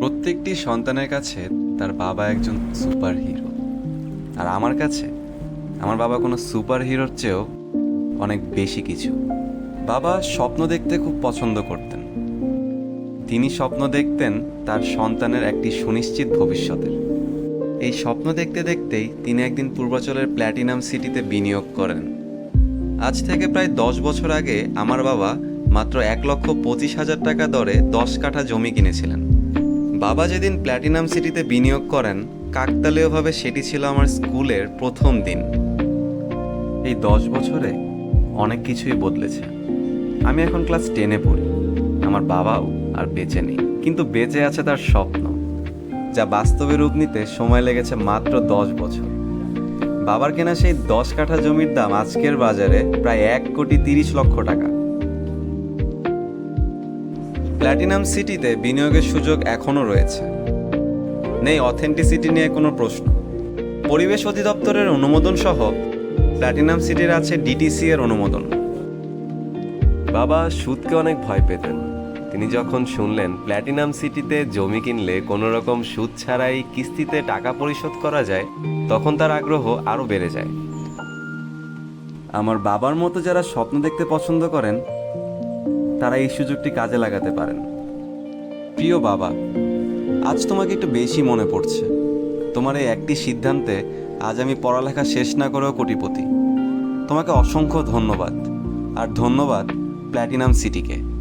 প্রত্যেকটি সন্তানের কাছে তার বাবা একজন সুপার হিরো আর আমার কাছে, আমার বাবা কোনো সুপার হিরোর চেয়েও অনেক বেশি কিছু। বাবা স্বপ্ন দেখতে খুব পছন্দ করতেন। তিনি স্বপ্ন দেখতেন তার সন্তানের একটি সুনিশ্চিত ভবিষ্যতের। এই স্বপ্ন দেখতে দেখতেই তিনি একদিন পূর্বাচলের প্ল্যাটিনাম সিটিতে বিনিয়োগ করেন। আজ থেকে প্রায় দশ বছর আগে আমার বাবা মাত্র এক লক্ষ পঁচিশ হাজার টাকা দরে দশ কাঠা জমি কিনেছিলেন। বাবা যেদিন প্ল্যাটিনাম সিটিতে বিনিয়োগ করেন, কাকতালীয়ভাবে সেটি ছিল আমার স্কুলের প্রথম দিন। এই দশ বছরে অনেক কিছুই বদলেছে। আমি এখন ক্লাস টেনে পড়ি। আমার বাবাও আর বেঁচে নেই। কিন্তু বেঁচে আছে তার স্বপ্ন, যা বাস্তবে রূপ নিতে সময় লেগেছে মাত্র দশ বছর। বাবার কেনা সেই দশ কাঠা জমির দাম আজকের বাজারে প্রায় এক কোটি তিরিশ লক্ষ টাকা। প্ল্যাটিনাম সিটিতে বিনিয়োগের সুযোগ এখনও রয়েছে। নেই অথেন্টিসিটি নিয়ে কোনো প্রশ্ন। পরিবেশ অধিদপ্তরের অনুমোদন সহ প্ল্যাটিনাম সিটির আছে ডিটিসি এর অনুমোদন। বাবা সুদকে অনেক ভয় পেতেন। তিনি যখন শুনলেন প্ল্যাটিনাম সিটিতে জমি কিনলে কোনো রকম সুদ ছাড়াই কিস্তিতে টাকা পরিশোধ করা যায় তখন তার আগ্রহ আরও বেড়ে যায়। আমার বাবার মতো যারা স্বপ্ন দেখতে পছন্দ করেন তারা এই সুযোগটি কাজে লাগাতে পারেন। প্রিয় বাবা, আজ তোমাকে একটু বেশি মনে পড়ছে। তোমার এই একটি সিদ্ধান্তে আজ আমি পড়ালেখা শেষ না করেও কোটিপতি। তোমাকে অসংখ্য ধন্যবাদ। আর ধন্যবাদ প্ল্যাটিনাম সিটিকে।